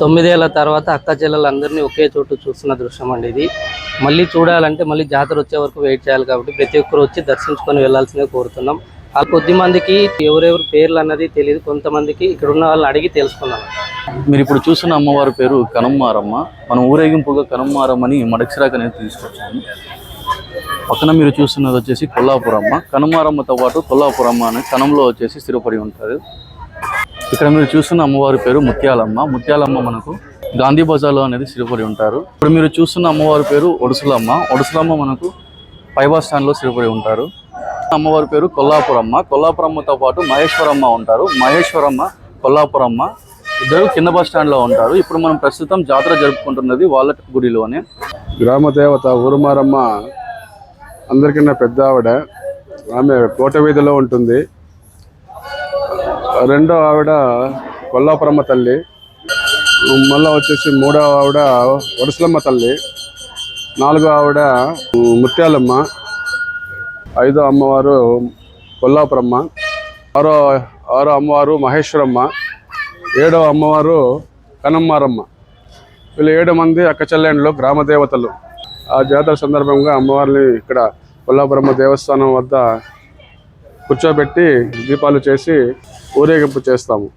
తొమ్మిదేళ్ళ తర్వాత అక్క చెల్లెలందరినీ ఒకే చోటు చూస్తున్న దృశ్యం అండి ఇది. మళ్ళీ చూడాలంటే మళ్ళీ జాతర వచ్చే వరకు వెయిట్ చేయాలి కాబట్టి ప్రతి ఒక్కరు వచ్చి దర్శించుకొని వెళ్ళాల్సిందే కోరుతున్నాం. ఆ కొద్ది మందికి ఎవరెవరు పేర్లు అన్నది తెలియదు కొంతమందికి ఇక్కడ ఉన్న వాళ్ళని అడిగి తెలుసుకున్నాం మీరు ఇప్పుడు చూస్తున్న అమ్మవారి పేరు కనమ్మారమ్మ. మనం ఊరేగింపుగా కనమ్మారమ్మని మడక్షిరాక అనేది తీసుకొచ్చాము. పక్కన మీరు చూస్తున్నది వచ్చేసి కొల్లాపురమ్మ. కనమ్మారమ్మతో పాటు కొల్లాపురమ్మ అనే కనంలో వచ్చేసి స్థిరపడి ఉంటారు. ఇక్కడ మీరు చూస్తున్న అమ్మవారి పేరు ముత్యాలమ్మ. ముత్యాలమ్మ మనకు గాంధీ బజార్లో అనేది స్థిరపడి ఉంటారు. ఇప్పుడు మీరు చూస్తున్న అమ్మవారి పేరు ఒడుసులమ్మ. ఒడుసులమ్మ మనకు పైబా స్టాండ్లో స్థిరపడి ఉంటారు. అమ్మవారి పేరు కొల్లాపురమ్మ. కొల్లాపురమ్మతో పాటు మహేశ్వరమ్మ ఉంటారు. మహేశ్వరమ్మ కొల్లాపురమ్మ ఇద్దరు కింద బస్ స్టాండ్లో ఉంటారు. ఇప్పుడు మనం ప్రస్తుతం జాతర జరుపుకుంటున్నది వాళ్ళ గుడిలోనే గ్రామ దేవత ఊరుమారమ్మ అందరికన్నా పెద్ద ఆవిడ. ఆమె కోట వీధిలో ఉంటుంది. రెండో ఆవిడ కొల్లాపురమ్మ తల్లి. మళ్ళా వచ్చేసి మూడో ఆవిడ వరుసలమ్మ తల్లి. నాలుగో ఆవిడ ముత్యాలమ్మ. ఐదో అమ్మవారు కొల్లాపురమ్మ. ఆరో ఆరో అమ్మవారు మహేశ్వరమ్మ. ఏడో అమ్మవారు కనమ్మారమ్మ. వీళ్ళు ఏడు మంది అక్క చెల్లెండ్లు గ్రామ దేవతలు. ఆ జాతర సందర్భంగా అమ్మవారిని ఇక్కడ కొల్లాపురమ్మ దేవస్థానం వద్ద కూర్చోబెట్టి దీపాలు చేసి ఊరేగింపు చేస్తాము.